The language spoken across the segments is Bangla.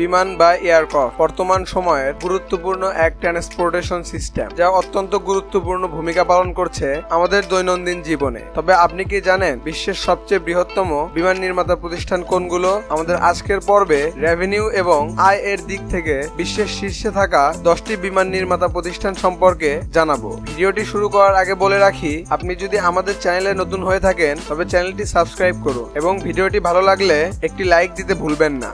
বিমান বা এয়ারক্রাফট বর্তমান সময়ের গুরুত্বপূর্ণ এক ট্রান্সপোর্টেশন সিস্টেম, যা অত্যন্ত গুরুত্বপূর্ণ ভূমিকা পালন করছে আমাদের দৈনন্দিন জীবনে। তবে আপনি কি জানেন বিশ্বের সবচেয়ে বৃহত্তম বিমান নির্মাতা প্রতিষ্ঠান কোনগুলো? আমাদের আজকের পর্বে রেভিনিউ এবং আয় এর দিক থেকে বিশ্বের শীর্ষে থাকা দশটি বিমান নির্মাতা প্রতিষ্ঠান সম্পর্কে জানাব। ভিডিওটি শুরু করার আগে বলে রাখি, আপনি যদি আমাদের চ্যানেলে নতুন হয়ে থাকেন, তবে চ্যানেলটি সাবস্ক্রাইব করুন এবং ভিডিওটি ভালো লাগলে একটি লাইক দিতে ভুলবেন না।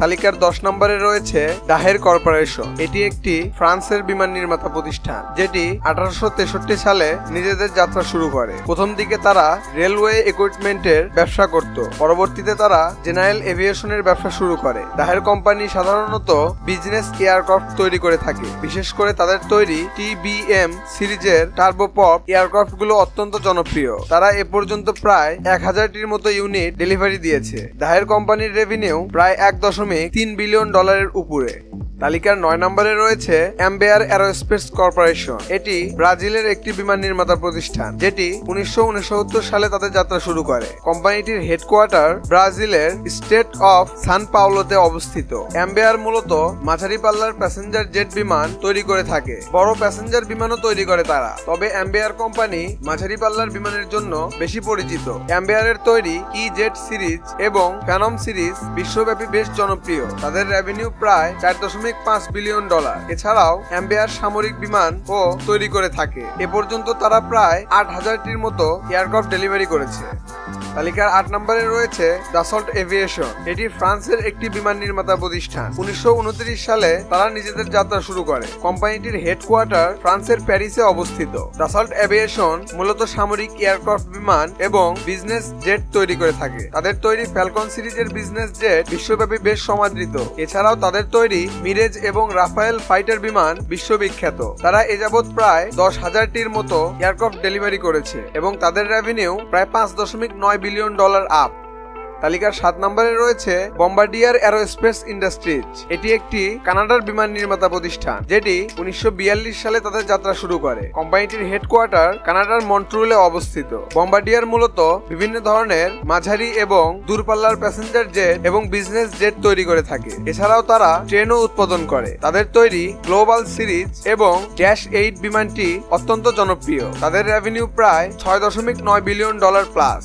তালিকার দশ নম্বরে রয়েছে ডাহের কর্পোরেশন। এটি একটি ফ্রান্সের বিমান নির্মাতা প্রতিষ্ঠান, যেটি আঠারোশো তেষট্টি সালে নিজেদের যাত্রা শুরু করে। প্রথম দিকে তারা রেলওয়ে ইকুইপমেন্টের ব্যবসা করত, পরবর্তীতে তারা জেনারেল এভিয়েশনের ব্যবসা শুরু করে। ডাহের কোম্পানি সাধারণত বিজনেস এয়ারক্রাফট তৈরি করে থাকে। বিশেষ করে তাদের তৈরি টিবিএম সিরিজের টার্বোপপ এয়ারক্রাফটগুলো অত্যন্ত জনপ্রিয়। তারা এ পর্যন্ত প্রায় এক হাজারটির মতো ইউনিট ডেলিভারি দিয়েছে। ডাহের কোম্পানির রেভিনিউ প্রায় এক দশমিক তিন বিলিয়ন ডলারের উপরে। তালিকার নয় নম্বরে রয়েছে অ্যাম্বেয়ার অ্যারোস্পেস কর্পোরেশন। এটি ব্রাজিলের একটি বিমান নির্মাতা প্রতিষ্ঠান, যেটি উনিশশো সালে তাদের যাত্রা শুরু করে। কোম্পানিটির হেডকোয়ার্টার ব্রাজিলের স্টেট অফ সান পাওলোতে অবস্থিত। অ্যাম্বেয়ার মূলত মাঝারি পাল্লার প্যাসেঞ্জার জেট বিমান তৈরি করে থাকে। বড় প্যাসেঞ্জার বিমানও তৈরি করে তারা। তবে অ্যাম্বেয়ার কোম্পানি মাঝারি পাল্লার বিমানের জন্য বেশি পরিচিত। অ্যাম্বেয়ারের তৈরি ই জেট সিরিজ এবং ফ্যানম সিরিজ বিশ্বব্যাপী বেশ জনপ্রিয়। তাদের রেভিনিউ প্রায় চার দশমিক পাঁচ বিলিয়ন ডলার। এছাড়াও, অ্যাম্বেয়ার সামরিক বিমান ও তৈরি করে থাকে। এ পর্যন্ত তারা প্রায় আট হাজারটির মতো এয়ারক্রাফট ডেলিভারি করেছে। তালিকার আট নম্বরে রয়েছে দাসল্ট এভিয়েশন এটি ফ্রান্সের একটি বিমান নির্মাতা প্রতিষ্ঠান। উনিশশো উনত্রিশ সালে তারা নিজেদের যাত্রা শুরু করে। কোম্পানিটির হেডকোয়ার্টার ফ্রান্সের প্যারিসে অবস্থিত। দাসল্ট এভিয়েশন মূলত সামরিক এয়ারক্রাফট বিমান এবং বিজনেস জেট তৈরি করে থাকে। তাদের তৈরি ফ্যালকন সিরিজের বিজনেস জেট বিশ্বব্যাপী বেশ সমাদৃত। এছাড়াও তাদের তৈরি মিরেজ এবং রাফায়েল ফাইটার বিমান বিশ্ববিখ্যাত। তারা এ যাবৎ প্রায় দশ হাজারটির মতো এয়ারক্রাফট ডেলিভারি করেছে এবং তাদের রেভিনিউ প্রায় পাঁচ দশমিক নয় বিলিয়ন ডলার আপ তালিকার সাত নম্বরে রয়েছে বম্বার্ডিয়ার অ্যারোস্পেস ইন্ডাস্ট্রিজ এটি একটি কানাডার বিমান নির্মাতা প্রতিষ্ঠান, যেটি উনিশশো বিয়াল্লিশ সালে তাদের যাত্রা শুরু করে। কোম্পানিটির হেডকোয়ার্টার কানাডার মন্ট্রুলে অবস্থিত। বম্বার্ডিয়ার মূলত বিভিন্ন ধরনের মাঝারি এবং দূরপাল্লার প্যাসেঞ্জার জেট এবং বিজনেস জেট তৈরি করে থাকে। এছাড়াও তারা ট্রেনও উৎপাদন করে। তাদের তৈরি গ্লোবাল সিরিজ এবং ড্যাশ এইট বিমানটি অত্যন্ত জনপ্রিয়। তাদের রেভিনিউ প্রায় ছয় দশমিক নয় বিলিয়ন ডলার প্লাস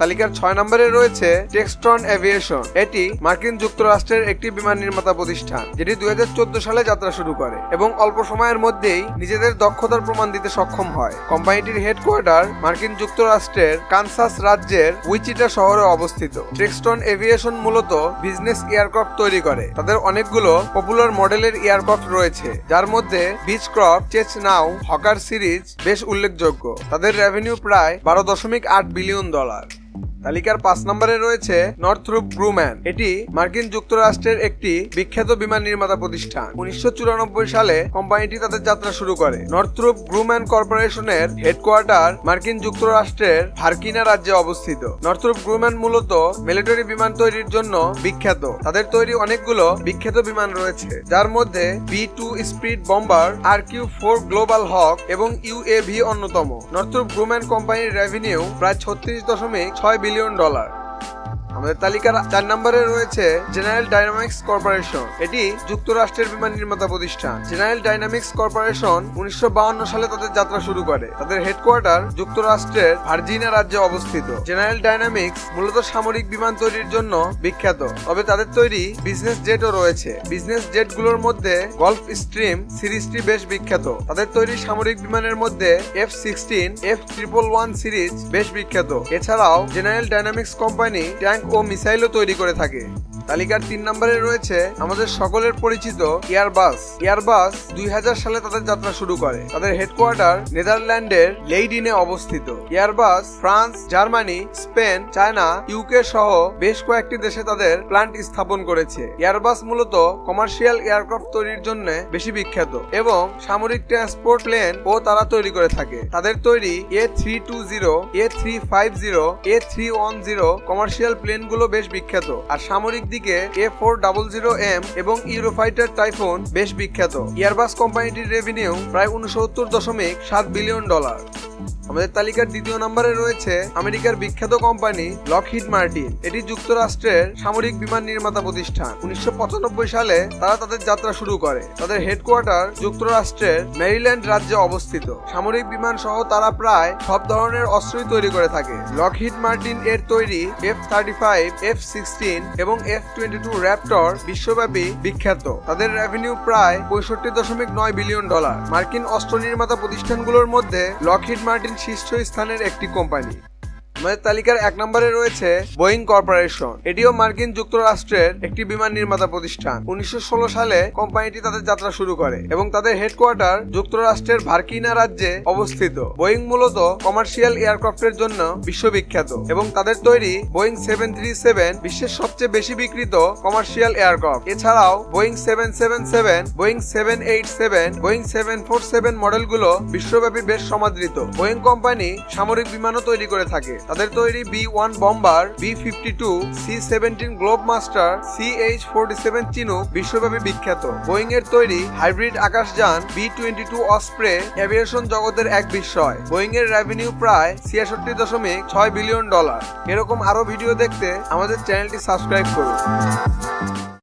তালিকার ছয় নম্বরে রয়েছে টেক্সট্রন এভিয়েশন এটি মার্কিন যুক্তরাষ্ট্রের একটি বিমান নির্মাতা প্রতিষ্ঠান, যেটি দুই হাজার চোদ্দ সালে যাত্রা শুরু করে এবং অল্প সময়ের মধ্যেই নিজেদের দক্ষতার প্রমাণ দিতে সক্ষম হয়। কোম্পানিটির হেডকোয়ার্টার মার্কিন যুক্তরাষ্ট্রের কানসাস রাজ্যের উইচিটা শহরে অবস্থিত। টেক্সটন এভিয়েশন মূলত বিজনেস এয়ারক্রাফট তৈরি করে। তাদের অনেকগুলো পপুলার মডেলের এয়ারক্রাফট রয়েছে, যার মধ্যে বিচক্রফট চেচ নাও হকার সিরিজ বেশ উল্লেখযোগ্য। তাদের রেভিনিউ প্রায় বারো দশমিক আট বিলিয়ন ডলার। তালিকার পাঁচ নম্বরে রয়েছে নর্থরুপ গ্রুম্যান এটি মার্কিন যুক্তরাষ্ট্রের একটি বিখ্যাত বিমান নির্মাতা প্রতিষ্ঠান। উনিশশো চুরানব্বই সালে কোম্পানিটি তাদের যাত্রা শুরু করে। নর্থরুপ গ্রুম্যান কর্পোরেশনের হেডকোয়ার্টার মার্কিন যুক্তরাষ্ট্রের ভার্কিনা রাজ্যে অবস্থিত। নর্থরুপ গ্রুম্যান মূলত মিলিটারি বিমান তৈরির জন্য বিখ্যাত। তাদের তৈরি অনেকগুলো বিখ্যাত বিমান রয়েছে, যার মধ্যে B two speed bomber, R Q four global hawk এবং ইউএভি অন্যতম। নর্থরুপ গ্রুম্যান কোম্পানির রেভিনিউ প্রায় ছত্রিশ দশমিক ছয় বিলিয়ন ডলার আমাদের তালিকার চার নম্বরে রয়েছে জেনারেল ডাইনামিক্স কর্পোরেশন। এটি যুক্তরাষ্ট্রের বিমান নির্মাতা প্রতিষ্ঠান। জেনারেল ডাইনামিক্স কর্পোরেশন উনিশশো সালে তাদের যাত্রা শুরু করে। তাদের হেডকোয়ার্টার যুক্তরাষ্ট্রের ভার্জিনিয়া রাজ্যে অবস্থিত। জেনারেল ডাইনামিক্স মূলত সামরিক বিমান তৈরির জন্য বিখ্যাত, তবে তাদের তৈরি বিজনেস জেটও রয়েছে। বিজনেস জেটগুলোর মধ্যে গলফ স্ট্রিম সিরিজটি বেশ বিখ্যাত। তাদের তৈরি সামরিক বিমানের মধ্যে F sixteen, F triple one series বেশ বিখ্যাত। এছাড়াও জেনারেল ডাইনামিক্স কোম্পানি ট্যাঙ্ক ও মিসাইলও তৈরি করে থাকে। তালিকার তিন নম্বরে রয়েছে আমাদের সকলের পরিচিত এয়ারবাস এয়ারবাস দুই সালে তাদের যাত্রা শুরু করে। তাদের হেডকোয়ার্টার নেদারল্যান্ডের লেইডিনে অবস্থিত। Airbus France, Germany, Spain, China, UK সহ বেশ কয়েকটি দেশে তাদের প্ল্যান্ট স্থাপন করেছে। এয়ারবাস মূলত কমার্শিয়াল এয়ারক্রাফট তৈরির জন্য বেশি বিখ্যাত এবং সামরিক ট্রান্সপোর্ট প্লেন ও তারা তৈরি করে থাকে। তাদের তৈরি A three two zero, A three five zero, A three one zero commercial প্লেনগুলো বেশ বিখ্যাত। আর সামরিক দিকে A four double zero M এবং ইউরো ফাইটার টাইফোন বেশ বিখ্যাত। এয়ারবাস কোম্পানিটির রেভিনিউ প্রায় উনসত্তর দশমিক সাত বিলিয়ন ডলার আমাদের তালিকার দ্বিতীয় নম্বরে রয়েছে আমেরিকার বিখ্যাত কোম্পানি লকহিড মার্টিন। এটি যুক্তরাষ্ট্রের সামরিক বিমান নির্মাতা প্রতিষ্ঠান। উনিশশো পঁচানব্বই সালে তারা তাদের যাত্রা শুরু করে। তাদের হেডকোয়ার্টার যুক্তরাষ্ট্রের মেরিল্যান্ড রাজ্যে অবস্থিত। সামরিক বিমান সহ তারা প্রায় সব ধরনের অস্ত্রই তৈরি করে থাকে। লকহিড মার্টিন এর তৈরি F thirty five, F sixteen এবং এফ টোয়েন্টি টু র্যাপটর বিশ্বব্যাপী বিখ্যাত। তাদের রেভিনিউ প্রায় পঁয়ষট্টি দশমিক নয় বিলিয়ন ডলার। মার্কিন অস্ত্র নির্মাতা প্রতিষ্ঠানগুলোর মধ্যে লকহিড মার্টিন শীর্ষ স্থানের একটি কোম্পানি। আমাদের তালিকার এক নম্বরে রয়েছে বোয়িং কর্পোরেশন। এটিও মার্কিন যুক্তরাষ্ট্রের একটি বিমান নির্মাতা প্রতিষ্ঠান। উনিশশো ষোলো সালে কোম্পানিটি তাদের যাত্রা শুরু করে এবং তাদের হেডকোয়ার্টার যুক্তরাষ্ট্রের ভার্কিনা রাজ্যে অবস্থিত। বোয়িং মূলত কমার্শিয়াল এয়ারক্রাফটের জন্য বিশ্ববিখ্যাত এবং তাদের তৈরি বোয়িং সেভেন থ্রি সেভেন বিশ্বের সবচেয়ে বেশি বিক্রিত কমার্শিয়াল এয়ারক্রাফট। এছাড়াও Boeing seven seven seven, Boeing seven eight seven, Boeing seven four seven মডেলগুলো বিশ্বব্যাপী বেশ সমাদৃত। বোয়িং কোম্পানি সামরিক বিমানও তৈরি করে থাকে। তাদের তৈরি B one bomber B fifty two C seventeen Globemaster C H forty seven Chinook বিশ্বব্যাপী বিখ্যাত। বোয়িং এর তৈরি hybrid আকাশযান B twenty two Osprey aviation জগতের এক বিস্ময়। বোয়িং এর রেভিনিউ প্রায় ছিয়াষট্টি দশমিক ছয় বিলিয়ন ডলার এরকম আরও ভিডিও দেখতে আমাদের চ্যানেলটি সাবস্ক্রাইব করুন।